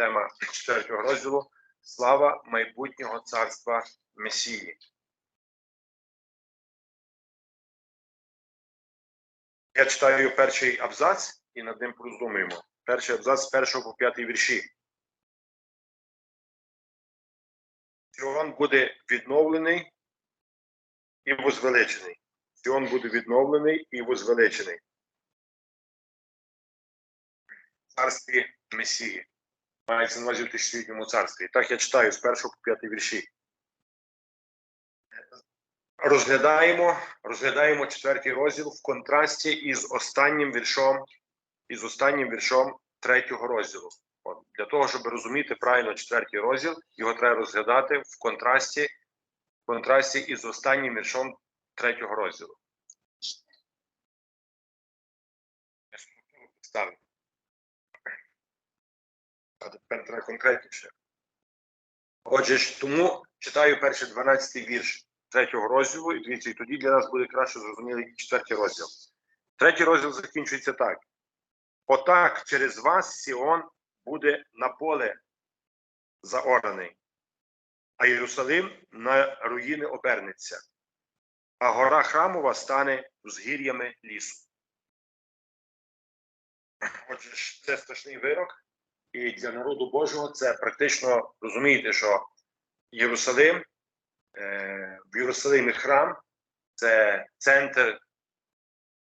тема четвертого розділу Слава майбутнього царства Месії. Я читаю перший абзац і над ним пороздумуємо. Перший абзац з першого по п'ятий вірші. Сіон буде відновлений і возвеличений. Сіон буде відновлений і возвеличений. Царстві Месії. Мається на увазі в тисячолітньому царстві. Так я читаю з першого по п'ятий вірші. Розглядаємо, розглядаємо четвертий розділ в контрасті із останнім віршом, із останнім віршом третього розділу. От, для того, щоб розуміти правильно четвертий розділ, його треба розглядати в контрасті, в контрасті із останнім віршом третього розділу. А тепер конкретніше. Отже, тому читаю перший 12 вірш третього розділу, і дивіться, і тоді для нас буде краще зрозумілий четвертий розділ. Третій розділ закінчується так: Отак через вас Сіон буде на поле заораний, а Єрусалим на руїни обернеться, а гора храмова стане узгір'ями лісу. Отже, це страшний вирок, і для народу Божого це практично розумієте, що Єрусалим, е, в Єрусалимі храм це центр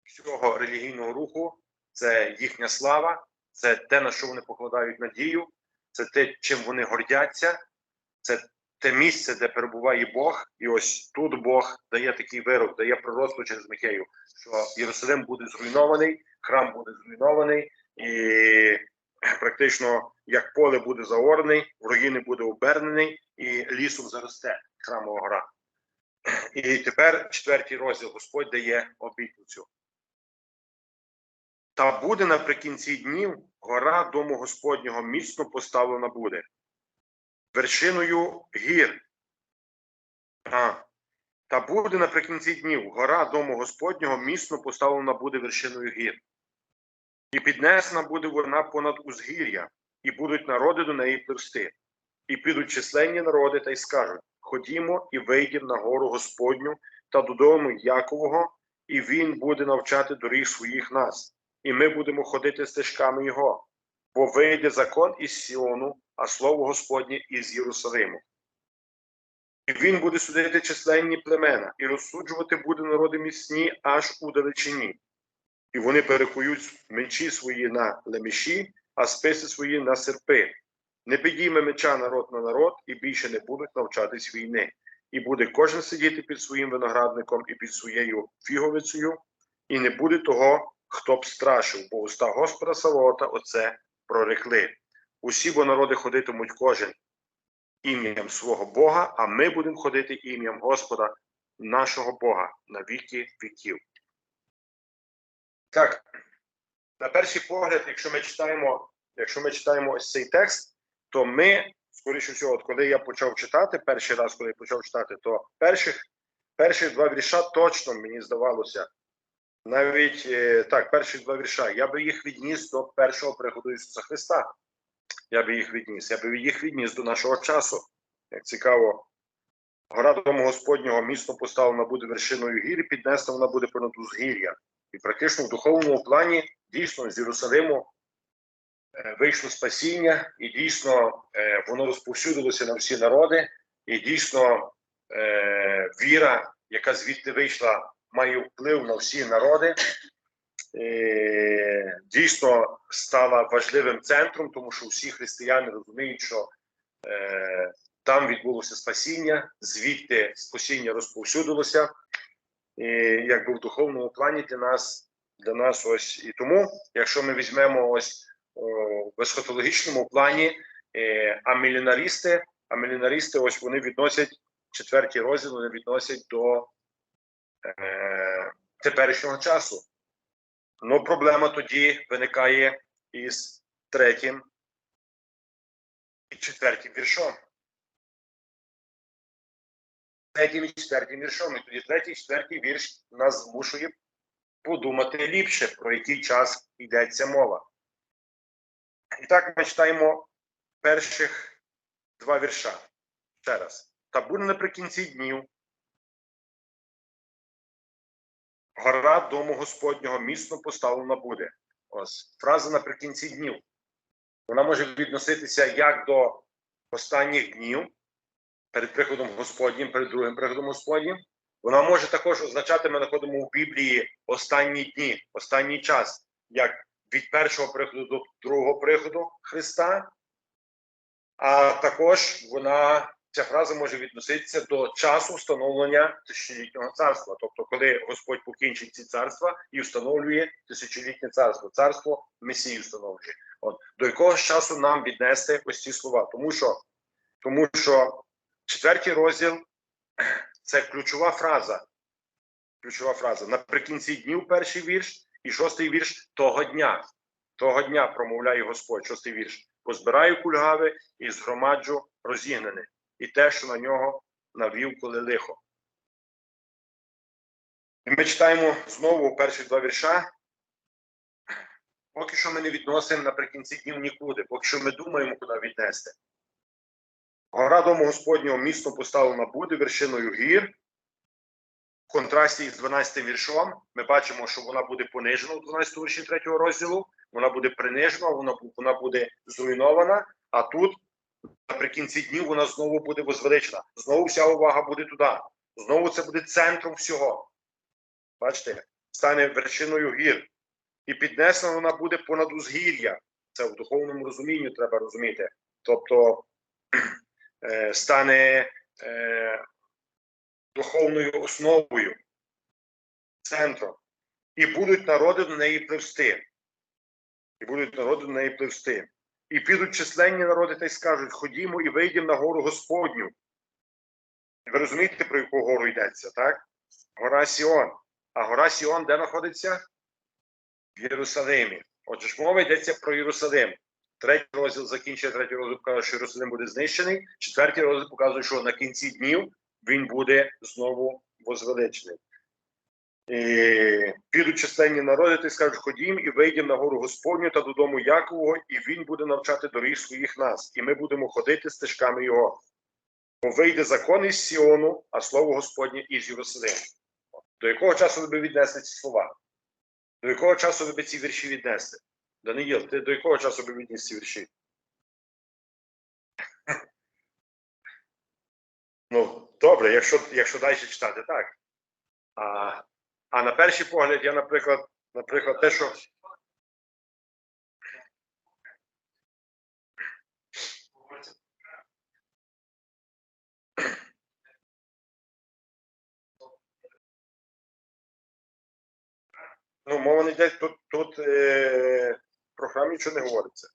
всього релігійного руху, це їхня слава, це те, на що вони покладають надію, це те, чим вони гордяться, це те місце, де перебуває Бог, і ось тут Бог дає такий вирок, дає пророцтво через Микею, що Єрусалим буде зруйнований, храм буде зруйнований, і практично як поле буде заорений, в руїни буде обернений, і лісом заросте храмова гора. І тепер четвертий розділ Господь дає обітницю. Та буде наприкінці днів гора дому Господнього міцно поставлена буде. Вершиною гір. А, та буде наприкінці днів гора дому Господнього міцно поставлена буде вершиною гір. І піднесена буде вона понад узгір'я, і будуть народи до неї плисти. І підуть численні народи та й скажуть: Ходімо і вийдемо на гору Господню та додому Якового, і він буде навчати доріг своїх нас і ми будемо ходити стежками Його, бо вийде закон із Сіону, а слово Господнє із Єрусалиму. І він буде судити численні племена, і розсуджувати буде народи міцні аж у далечині. І вони перекують мечі свої на леміші, а списи свої на серпи. Не підійме меча народ на народ, і більше не будуть навчатись війни. І буде кожен сидіти під своїм виноградником і під своєю фіговицею, і не буде того, хто б страшив, бо уста Господа Савоота оце прорекли. Усі бо народи ходитимуть кожен ім'ям свого Бога, а ми будемо ходити ім'ям Господа, нашого Бога на віки віків. Так, на перший погляд, якщо ми читаємо, якщо ми читаємо ось цей текст, то ми, скоріше всього, от коли я почав читати, перший раз, коли я почав читати, то перших, перших два вірша точно мені здавалося, навіть е, так, перші два вірша, я би їх відніс до першого приходу Ісуса Христа. Я би їх відніс. Я би їх відніс до нашого часу. Як цікаво, гора дому Господнього міцно поставлена буде вершиною гір, піднесена вона буде понад узгір'я. І практично в духовному плані дійсно з Єрусалиму е, вийшло спасіння, і дійсно е, воно розповсюдилося на всі народи, і дійсно віра, яка звідти вийшла має вплив на всі народи, е, дійсно стала важливим центром, тому що всі християни розуміють, що е, там відбулося спасіння, звідти спасіння розповсюдилося, і якби в духовному плані для нас для нас ось і тому, якщо ми візьмемо ось в есхотологічному плані, е, а мілінаристи, ось вони відносять четвертий розділ, вони відносять до е, теперішнього часу. Ну, проблема тоді виникає із третім і четвертим віршом. Третім і четвертим віршом. І тоді третій і четвертий вірш нас змушує подумати ліпше, про який час йдеться мова. І так ми читаємо перших два вірша. Ще раз. Та буде наприкінці днів. Гора дому Господнього міцно поставлена буде. Ось фраза наприкінці днів. Вона може відноситися як до останніх днів перед приходом Господнім, перед другим приходом Господнім. Вона може також означати, ми знаходимо в Біблії останні дні, останній час, як від першого приходу до другого приходу Христа. А також вона, ця фраза може відноситися до часу встановлення тисячолітнього царства. Тобто, коли Господь покінчить ці царства і встановлює тисячолітнє царство, царство Месії встановлює. От до якого часу нам віднести ось ці слова? Тому що, тому що четвертий розділ це ключова фраза. Ключова фраза. Наприкінці днів перший вірш і шостий вірш того дня. Того дня промовляє Господь, шостий вірш. Позбираю кульгави і згромаджу розігнене, і те, що на нього навів, коли лихо. І ми читаємо знову перші два вірша. Поки що ми не відносимо наприкінці днів нікуди, поки що ми думаємо, куди віднести. Гора дому Господнього міцно поставлена буде вершиною гір. В контрасті із 12 віршом ми бачимо, що вона буде понижена у 12 вірші 3 розділу, вона буде принижена, вона, вона буде зруйнована, а тут наприкінці днів вона знову буде возвеличена. Знову вся увага буде туди. Знову це буде центром всього. Бачите, стане вершиною гір. І піднесена вона буде понад узгір'я. Це в духовному розумінні треба розуміти. Тобто стане е, духовною основою, центром. І будуть народи до неї пливсти. І будуть народи до неї пливсти. І підуть численні народи та й скажуть: ходімо і вийдемо на гору Господню. Ви розумієте, про яку гору йдеться, так? Гора Сіон. А гора Сіон де знаходиться? В Єрусалимі. Отже, ж мова йдеться про Єрусалим. Третій розділ закінчує третій розділ показує, що Єрусалим буде знищений. Четвертий розділ показує, що на кінці днів він буде знову возвеличений. І Підуть численні народи, ти скажуть, ходім і вийдемо на гору Господню та додому Якового, і він буде навчати доріг своїх нас, і ми будемо ходити стежками його. Бо вийде закон із Сіону, а слово Господнє із Єрусалиму. До якого часу ви б віднесли ці слова? До якого часу ви б ці вірші віднесли? Даниїл, ти до якого часу би відніс ці вірші? Ну, добре, якщо якщо далі читати, так. А а на перший погляд, я, наприклад, наприклад, те, що. Ну, мова не йде тут, тут е, в програмі нічого не говориться.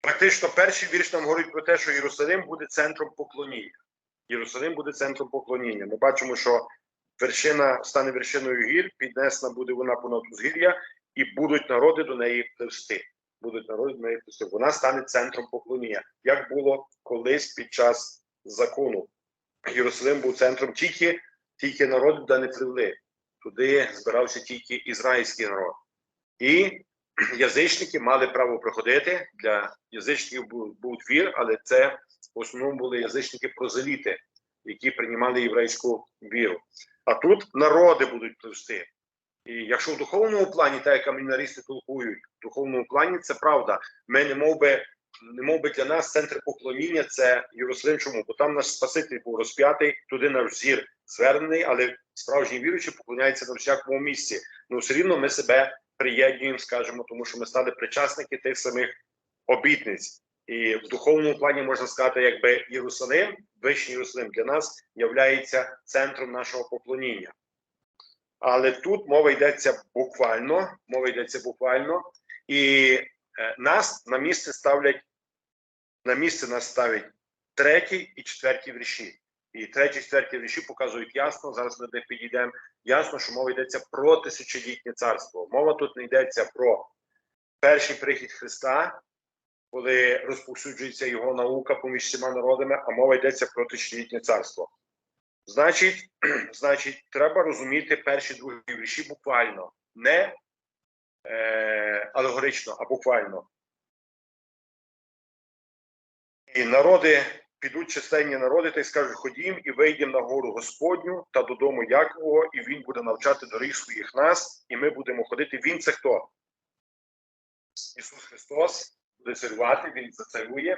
Практично перший вірш нам говорить про те, що Єрусалим буде центром поклоніння. Єрусалим буде центром поклоніння. Ми бачимо, що вершина стане вершиною гір, піднесена буде вона понад узгір'я, і будуть народи до неї пливсти. Будуть народи до неї пливсти. Вона стане центром поклоніння, як було колись під час закону. Єрусалим був центром тільки, тільки народи, де не пливли. Туди збирався тільки ізраїльський народ. І язичники мали право приходити. Для язичників був, був двір, але це в основному були язичники прозеліти, які приймали єврейську віру. А тут народи будуть пливсти. І якщо в духовному плані, так як камінаристи толкують, в духовному плані це правда. Ми не мов би, не мов би для нас центр поклоніння це Єрусалим. Бо там наш Спаситель був розп'ятий, туди наш зір звернений, але справжні віруючі поклоняються на всякому місці. Ну все рівно ми себе приєднуємо, скажімо, тому що ми стали причасники тих самих обітниць. І в духовному плані можна сказати, якби Єрусалим, вищий Єрусалим для нас являється центром нашого поклоніння. Але тут мова йдеться буквально, мова йдеться буквально, і е, нас на місце ставлять, на місце нас ставлять третій і четвертій вірші. І третій, четвертій вірші показують ясно. Зараз ми них підійдемо. Ясно, що мова йдеться про тисячолітнє царство. Мова тут не йдеться про перший прихід Христа, коли розповсюджується його наука поміж всіма народами, а мова йдеться про тисячолітнє царство. Значить, значить, треба розуміти перші другі вірші буквально, не е, алегорично, а буквально. І народи підуть численні народи та й скажуть: ходім і вийдемо на гору Господню та додому Якового, і він буде навчати доріг своїх нас, і ми будемо ходити. Він це хто? Ісус Христос буде царювати, Він зацарює,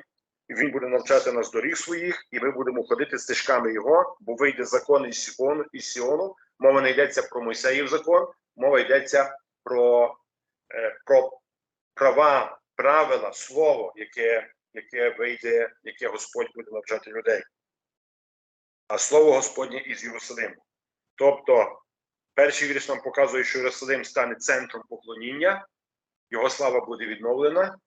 і Він буде навчати нас доріг своїх, і ми будемо ходити стежками Його, бо вийде закон із Сіону, із Сіону. Мова не йдеться про Мойсеїв закон, мова йдеться про, е, про права, правила, слово, яке, яке вийде, яке Господь буде навчати людей. А слово Господнє із Єрусалиму. Тобто, перший вірш нам показує, що Єрусалим стане центром поклоніння, його слава буде відновлена.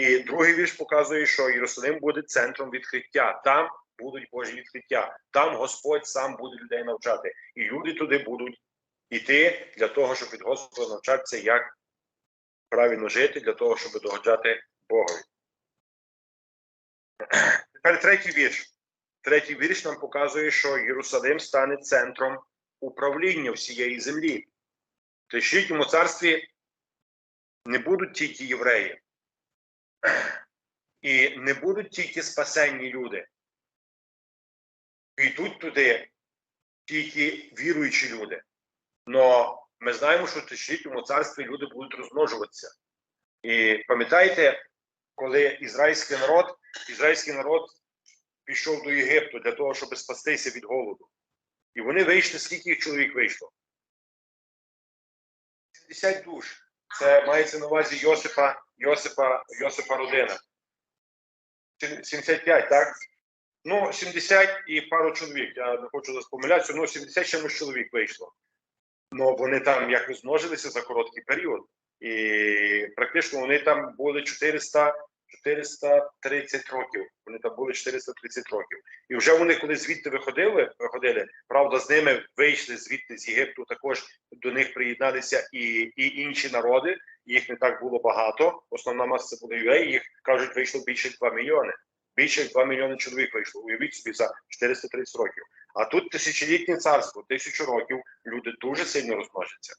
І другий вірш показує, що Єрусалим буде центром відкриття. Там будуть Божі відкриття. Там Господь сам буде людей навчати. І люди туди будуть йти для того, щоб від Господа навчатися, як правильно жити, для того, щоб догоджати Богові. Тепер третій вірш. Третій вірш нам показує, що Єрусалим стане центром управління всієї землі. В Тисячолітньому царстві не будуть тільки євреї. І не будуть тільки спасенні люди. Йдуть туди тільки віруючі люди. Но ми знаємо, що в тисячолітньому царстві люди будуть розмножуватися. І пам'ятаєте, коли ізраїльський народ, ізраїльський народ пішов до Єгипту для того, щоб спастися від голоду. І вони вийшли, скільки їх чоловік вийшло? 70 душ. Це мається на увазі Йосипа, Йосипа, Йосипа родина. 75, так? Ну, 70 і пару чоловік. Я не хочу заспомилятися, помилятися, ну 70 чомусь чоловік вийшло. Ну вони там якось змножилися за короткий період. І практично вони там були 400, 430 років. Вони там були 430 років. І вже вони, коли звідти виходили, виходили, правда, з ними вийшли звідти з Єгипту. Також до них приєдналися і, і інші народи. Їх не так було багато. Основна маса були євреї. Їх кажуть, вийшло більше 2 мільйони. Більше 2 мільйони чоловік вийшло. Уявіть собі за 430 років. А тут тисячолітнє царство, тисячу років люди дуже сильно розмножаться.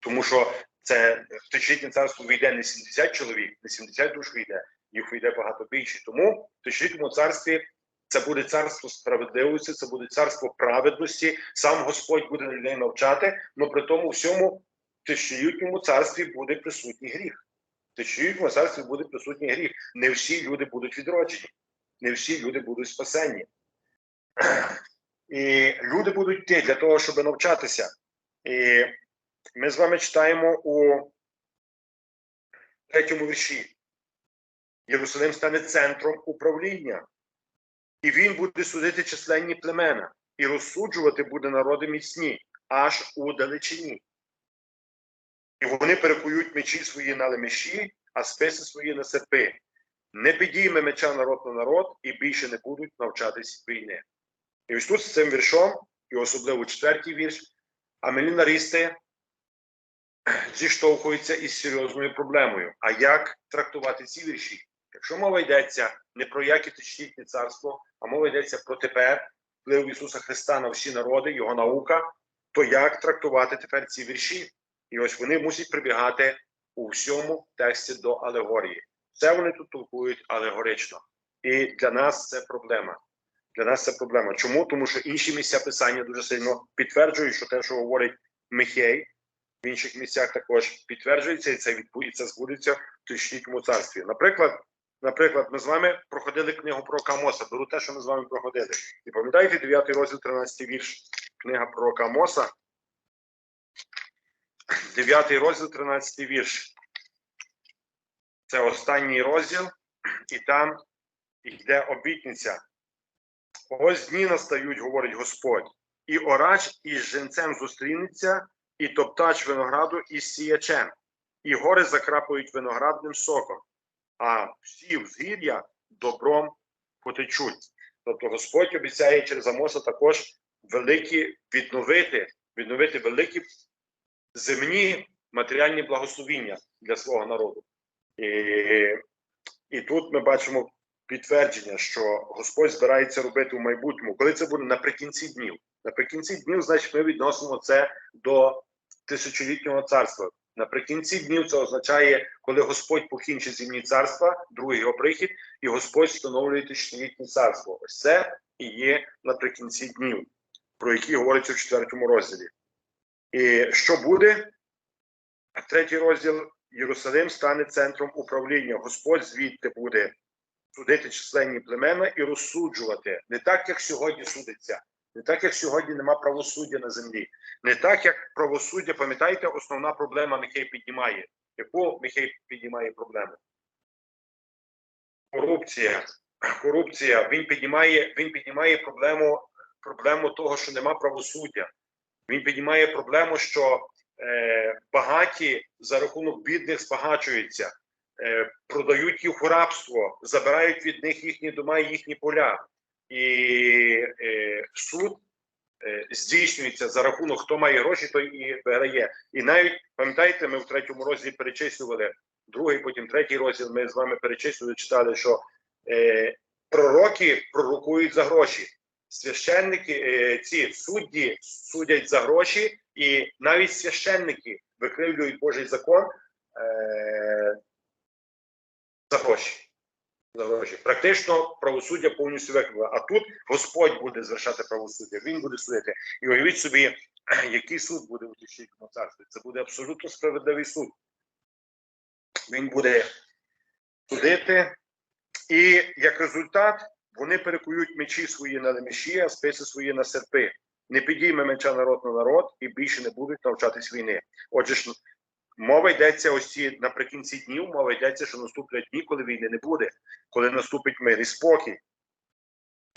Тому що це в тисячолітнє царство війде не 70 чоловік, не 70 душ війде, їх війде багато більше. Тому в тисячолітньому царстві це буде царство справедливості, це буде царство праведності. Сам Господь буде людей навчати, але при тому всьому в тисячолітньому царстві буде присутній гріх. В тисячолітньому царстві буде присутній гріх. Не всі люди будуть відроджені, не всі люди будуть спасені. І люди будуть йти для того, щоб навчатися. І ми з вами читаємо у третьому вірші. Єрусалим стане центром управління, і він буде судити численні племена, і розсуджувати буде народи міцні, аж у далечині. І вони перекують мечі свої на лемеші, а списи свої на серпи. Не підійме меча народ на народ, і більше не будуть навчатись війни. І ось тут з цим віршом, і особливо четвертий вірш, амелінаристи зіштовхуються із серйозною проблемою. А як трактувати ці вірші? Якщо мова йдеться не про яке тисячолітнє царство, а мова йдеться про тепер вплив Ісуса Христа на всі народи, Його наука, то як трактувати тепер ці вірші? І ось вони мусять прибігати у всьому тексті до алегорії. Це вони тут толкують алегорично. І для нас це проблема. Для нас це проблема. Чому? Тому що інші місця писання дуже сильно підтверджують, що те, що говорить Михей, в інших місцях також підтверджується, і це відбу- і це збудеться в тисячолітньому царстві. Наприклад, наприклад, ми з вами проходили книгу пророка Моса. Беру те, що ми з вами проходили. І пам'ятаєте 9 розділ, 13 вірш, книга пророка Моса. 9 розділ, 13 вірш. Це останній розділ, і там йде обітниця. Ось дні настають, говорить Господь, іорач із женцем зустрінеться, і топтач винограду із сіячем, і гори закрапають виноградним соком, а всі взгір'я добром потечуть. Тобто Господь обіцяє через Амоса також великі відновити, відновити великі земні матеріальні благословіння для свого народу. І, і тут ми бачимо підтвердження, що Господь збирається робити в майбутньому. Коли це буде наприкінці днів? Наприкінці днів, значить, ми відносимо це до тисячолітнього царства. Наприкінці днів це означає, коли Господь покінчить земні царства, другий його прихід, і Господь встановлює тисячолітнє царство. Ось це і є наприкінці днів, про які говориться в четвертому розділі. І що буде? Третій розділ Єрусалим стане центром управління. Господь звідти буде судити численні племена і розсуджувати не так, як сьогодні судиться, не так, як сьогодні нема правосуддя на землі, не так, як правосуддя, пам'ятаєте, основна проблема Михей піднімає. Яку Михей піднімає проблему? Корупція. Корупція. Він піднімає, він піднімає проблему, проблему того, що нема правосуддя. Він піднімає проблему, що е, багаті за рахунок бідних збагачуються, е, продають їх у рабство, забирають від них їхні дома і їхні поля. І е, суд е, здійснюється за рахунок, хто має гроші, той і виграє. І навіть пам'ятаєте, ми в третьому розділі перечислювали другий, потім третій розділ. Ми з вами перечислювали, читали, що е, пророки пророкують за гроші. Священники, ці судді судять за гроші, і навіть священники викривлюють Божий закон е, за гроші. Гроші. Практично правосуддя повністю викривлено. А тут Господь буде звершати правосуддя, Він буде судити. І уявіть собі, який суд буде у тисячному царстві. Це буде абсолютно справедливий суд. Він буде судити, і як результат вони перекують мечі свої на мечі, а списи свої на серпи. Не підійме меча народ на народ і більше не будуть навчатись війни. Отже, мова йдеться ось ці наприкінці днів. Мова йдеться, що наступлять дні, коли війни не буде, коли наступить мир і спокій.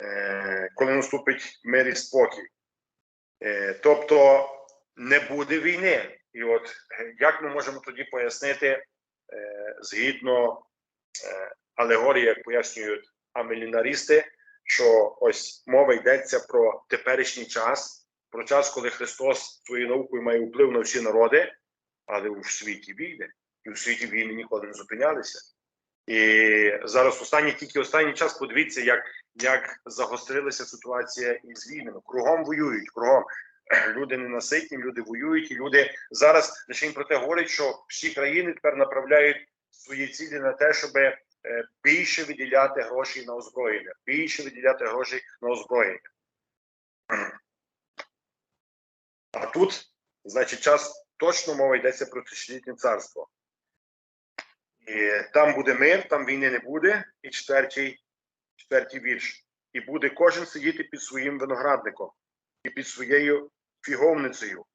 Е, коли наступить мир і спокій. Е, тобто не буде війни. І от е, як ми можемо тоді пояснити е, згідно е, алегорії, як пояснюють амелінарісти, що ось мова йдеться про теперішній час, про час, коли Христос своєю наукою має вплив на всі народи, але у світі війни, і у світі війни ніколи не зупинялися. І зараз останній тільки останній час подивіться, як як загострилася ситуація із війнами. Кругом воюють, кругом люди ненаситні, люди воюють, і люди зараз лише про те говорять, що всі країни тепер направляють свої цілі на те, щоб більше виділяти гроші на озброєння, більше виділяти гроші на озброєння. А тут, значить, час точно мова йдеться про тисячолітнє царство. І Там буде мир, там війни не буде. І четвертий, четвертий вірш. І буде кожен сидіти під своїм виноградником і під своєю фіговницею.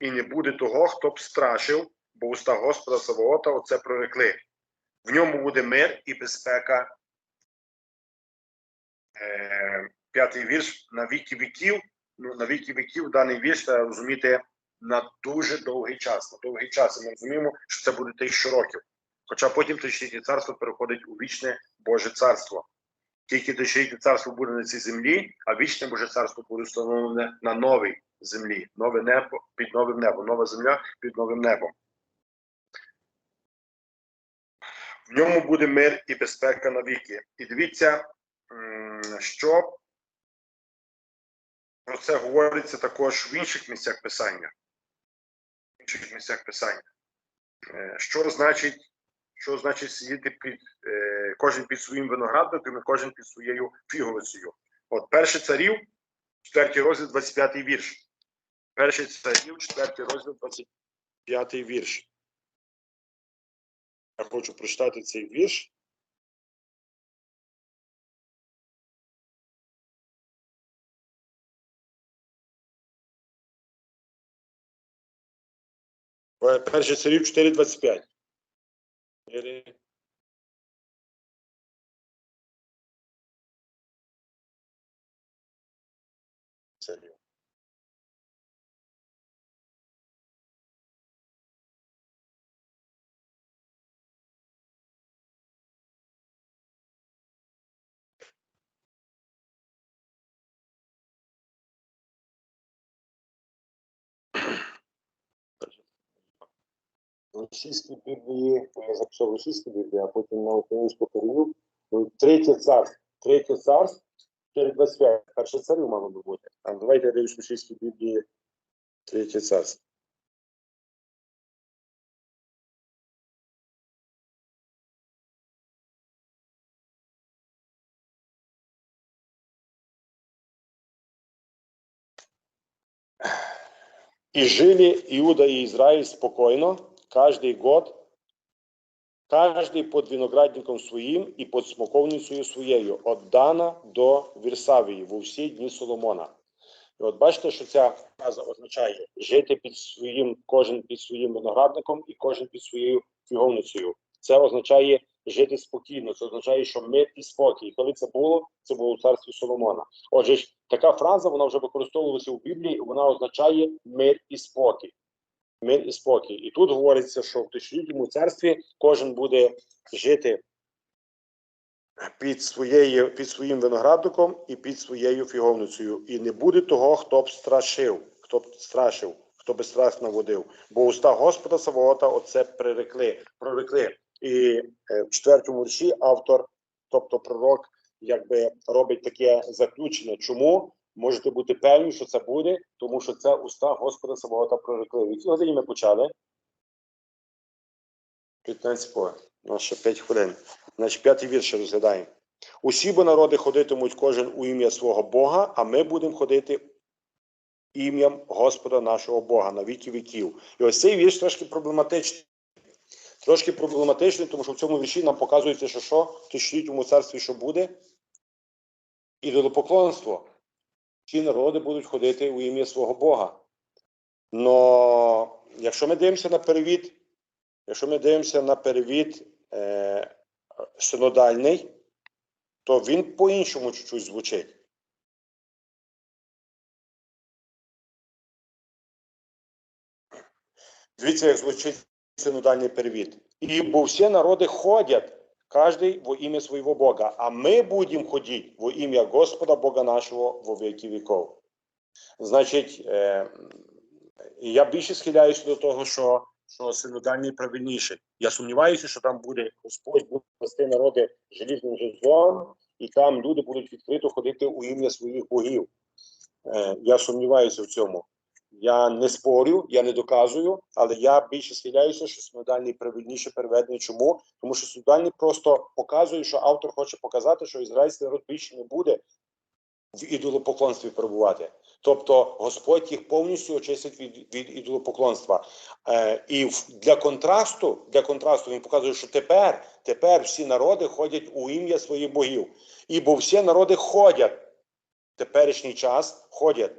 І не буде того, хто б страшив, бо уста Господа Савоота оце прорекли. В ньому буде мир і безпека. Е, П'ятий вірш на віки віків. Ну, на віки віків даний вірш треба розуміти на дуже довгий час. На довгий час. І ми розуміємо, що це буде тисячу років. Хоча потім тисячолітнє царство переходить у вічне Боже царство. Тільки тисячолітнє царство буде на цій землі, а вічне Боже царство буде встановлене на новій землі, нове небо під новим небом, нова земля під новим небом. В ньому буде мир і безпека навіки. І дивіться, що про це говориться також в інших місцях писання. Інших писання. Що значить що значить сидіти під е, кожен під своїм виноградником і кожен під своєю фіговицею. От перший царів, четвертий розділ, 25 вірш. Перший царів, четвертий розділ, 25 вірш. Я хочу прочитати цей вірш. Перший царів 4.25. російській Біблії, я записав російську Біблію, а потім на українську перевів. Ну, Третє царство, третє царство, 4.25. Перше царю мало би бути. А давайте я дивлюсь російській Біблії третє царство. И жили Иуда и Израиль спокойно каждый год, каждый под виноградником своїм і під смоковницею своєю, від Дана до Вірсавії, в усі дні Соломона. І от бачите, що ця фраза означає жити під своїм, кожен під своїм виноградником і кожен під своєю фіговницею. Це означає жити спокійно, це означає, що мир і спокій. Коли це було, це було у царстві Соломона. Отже, така фраза вона вже використовувалася у Біблії, вона означає мир і спокій. Мир і спокій. І тут говориться, що в тисячолітньому царстві кожен буде жити під, своєю, під своїм виноградником і під своєю фіговницею. І не буде того, хто б страшив, хто б страшив, хто би страх наводив. Бо уста Господа Савоота оце прирекли, прорекли. І е, в четвертому вірші автор, тобто пророк, якби робить таке заключення. Чому? Можете бути певні, що це буде, тому що це уста Господа Савоота прорекли. В якій годині ми почали? 15 по. У ще 5 хвилин. Значить, п'ятий вірш розглядаємо. Усі бо народи ходитимуть кожен у ім'я свого Бога, а ми будемо ходити ім'ям Господа нашого Бога на віки віків. І ось цей вірш трошки проблематичний. Трошки проблематичний, тому що в цьому вірші нам показується, що що тисячолітньому царстві що буде? Ідолопоклонство. Ці народи будуть ходити у ім'я свого Бога. Но якщо ми дивимося на перевід, якщо ми дивимося на перевід е, синодальний, то він по-іншому чуть-чуть звучить. Дивіться, як звучить синодальний перевід. І бо всі народи ходять, каждый во имя своего Бога, а ми будемо ходити во ім'я Господа Бога нашого во віки віков. Значить, е, я більше схиляюся до того, що, що синодальний правильніший. Я сумніваюся, що там буде Господь буде вести народи желізним жезлом, і там люди будуть відкрито ходити у ім'я своїх богів. Е, я сумніваюся в цьому. Я не спорю, я не доказую, але я більше схиляюся, що синодальний правильніше переведений. Чому? Тому що синодальний просто показує, що автор хоче показати, що ізраїльський народ більше не буде в ідолопоклонстві перебувати. Тобто Господь їх повністю очистить від, від ідолопоклонства. Е, і для контрасту, для контрасту він показує, що тепер, тепер всі народи ходять у ім'я своїх богів. І бо всі народи ходять в теперішній час, ходять.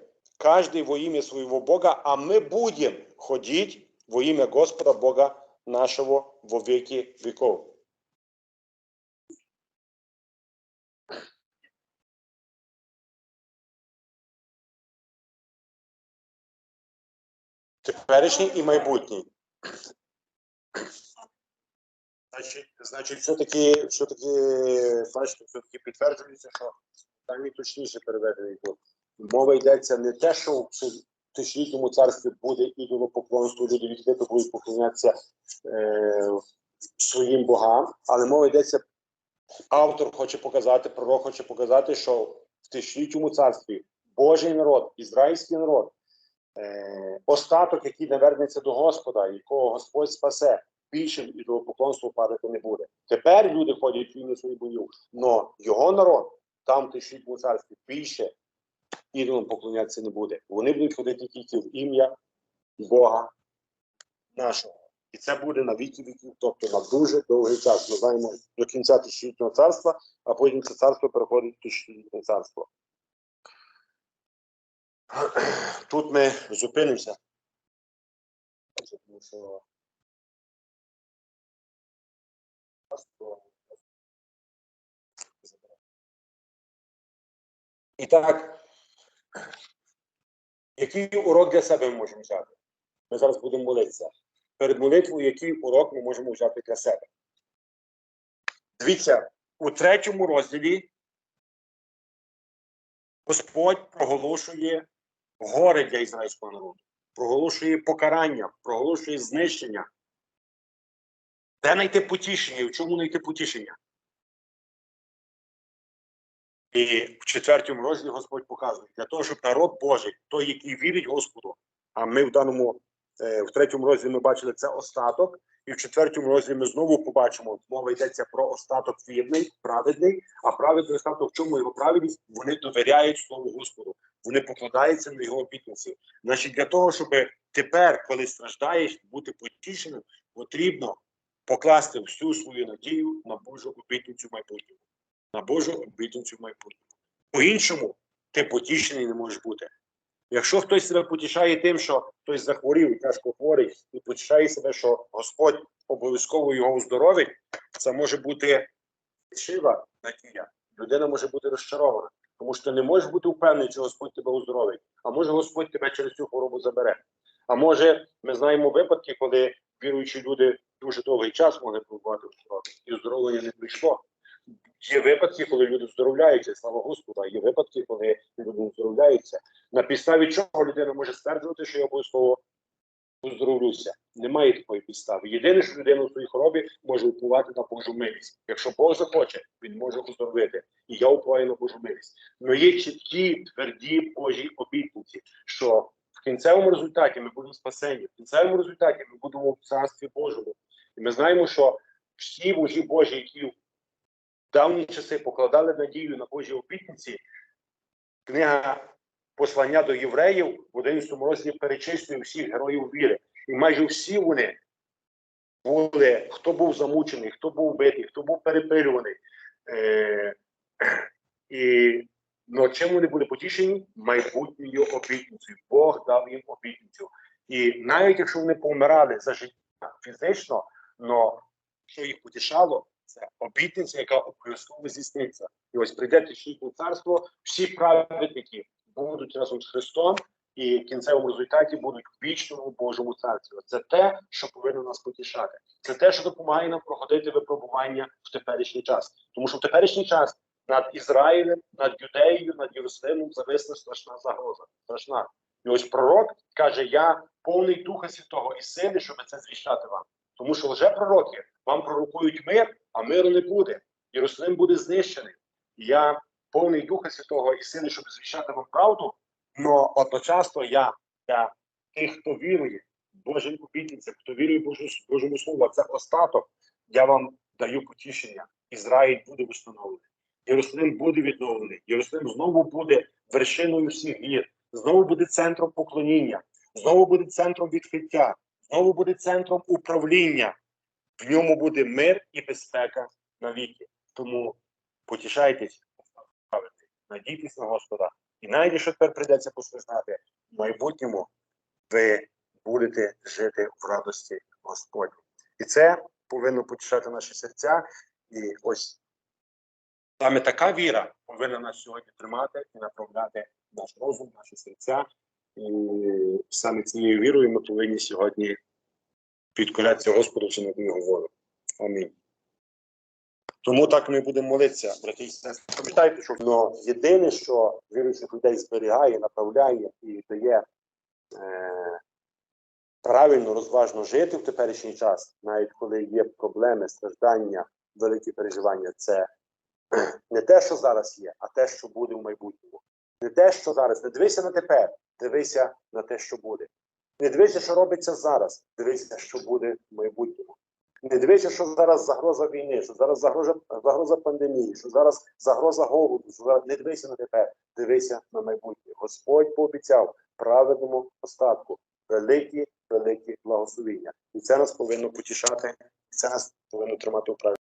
Каждый во имя своего Бога, а мы будем ходить во имя Господа Бога нашего во веки веков. Теперішній і майбутній. Значить, значить, все-таки, все-таки, бачите, все-таки підтверджується, що там і точніше переведений тут. Мова йдеться не те, що в тисячолітньому царстві буде ідолопоклонство, люди відкрито будуть поклонятися е, своїм богам, але мова йдеться, автор хоче показати, пророк хоче показати, що в тисячолітньому царстві Божий народ, ізраїльський народ, е, остаток, який навернеться до Господа, якого Господь спасе, більше в ідолопоклонство падати не буде. Тепер люди ходять в ім'я своїх богів, але його народ там в тисячолітньому царстві більше ідолам поклонятися не буде. Вони будуть ходити тільки в ім'я Бога нашого. І це буде на віки віків, тобто на дуже довгий час. Ми знаємо до кінця тисячолітнього царства, а потім це царство переходить в тисячолітнє царство. Тут ми зупинимося. І так, який урок для себе ми можемо взяти? Ми зараз будемо молитися. Перед молитвою, який урок ми можемо взяти для себе? Дивіться, у третьому розділі Господь проголошує горе для ізраїльського народу, проголошує покарання, проголошує знищення. Де знайти потішення? І в чому знайти потішення? І в четвертому розділі Господь показує, для того, щоб народ Божий, той, який вірить Господу, а ми в даному, е, в третьому розділі ми бачили це остаток, і в четвертому розділі ми знову побачимо, мова йдеться про остаток вірний, праведний, а праведний остаток, в чому його праведність? Вони довіряють Слову Господу, вони покладаються на його обітниці. Значить, для того, щоб тепер, коли страждаєш, бути потішеним, потрібно покласти всю свою надію на Божу обітницю майбутнього. На Божу обітницю майбутнього. По-іншому ти потішений не можеш бути. Якщо хтось себе потішає тим, що хтось захворів, тяжко хворий, і потішає себе, що Господь обов'язково його оздоровить, це може бути фальшива надія. Людина може бути розчарована, тому що ти не можеш бути впевнений, що Господь тебе оздоровить. А може Господь тебе через цю хворобу забере. А може, ми знаємо випадки, коли віруючі люди дуже довгий час могли побувати в хворобі, і оздоровлення не прийшло. Є випадки, коли люди здоровляються, слава Господу, є випадки, коли люди здоровляються. На підставі чого людина може стверджувати, що я обов'язково оздоровлюся. Немає такої підстави. Єдине, що людина у своїй хворобі може впливати на Божу милість. Якщо Бог захоче, він може оздоровити. І я впливаю на Божу милість. Але є чіткі, тверді Божі обітниці, що в кінцевому результаті ми будемо спасені, в кінцевому результаті ми будемо в царстві Божому. І ми знаємо, що всі мужі Божі, які давні часи покладали надію на Божі обітниці, книга послання до євреїв в 11 розділі перечислює всіх героїв віри. І майже всі вони були, хто був замучений, хто був битий, хто був перепилюваний. Е, і ну, чим вони були потішені? Майбутньою обітницею. Бог дав їм обітницю. І навіть якщо вони помирали за життя фізично, но що їх потішало, це обітниця, яка обов'язково здійсниться. І ось прийде тисячне царство, всі праведники будуть разом з Христом, і в кінцевому результаті будуть в вічному Божому царстві. Це те, що повинно нас потішати. Це те, що допомагає нам проходити випробування в теперішній час. Тому що в теперішній час над Ізраїлем, над Юдеєю, над Єрусалимом зависла страшна загроза. Страшна. І ось пророк каже: Я повний Духа Святого і сили, щоб це звіщати вам. Тому що лжепророки вам пророкують мир, а миру не буде. Єрусалим буде знищений. Я повний Духа Святого і сили, щоб звіщати вам правду, але одночасно я для тих, хто вірує Божим обітницям, хто вірує Божу, Божому Слову, це остаток, я вам даю потішення. Ізраїль буде встановлений. Єрусалим буде відновлений. Єрусалим знову буде вершиною всіх гір, знову буде центром поклоніння, знову буде центром відкриття, знову буде центром управління. В ньому буде мир і безпека навіки. Тому потішайтесь, надійтесь на Господа. І навіть якщо тепер прийдеться постраждати, в майбутньому ви будете жити в радості Господні. І це повинно потішати наші серця. І ось саме така віра повинна нас сьогодні тримати і направляти наш розум, наші серця. І саме цією вірою ми повинні сьогодні підкорятися Господу чи над його волю. Амінь. Тому так ми будемо молитися, брати і сестри. Пам'ятайте, що но єдине, що віруючих людей зберігає, направляє і дає е, правильно, розважно жити в теперішній час, навіть коли є проблеми, страждання, великі переживання, це не те, що зараз є, а те, що буде в майбутньому. Не те, що зараз. Не дивися на тепер, дивися на те, що буде. Не дивися, що робиться зараз, дивися, що буде в майбутньому. Не дивися, що зараз загроза війни, що зараз загроза, загроза пандемії, що зараз загроза голоду. Що зараз... Не дивися на тепер, дивися на майбутнє. Господь пообіцяв праведному остатку великі, великі благословіння. І це нас повинно потішати, і це нас повинно тримати у.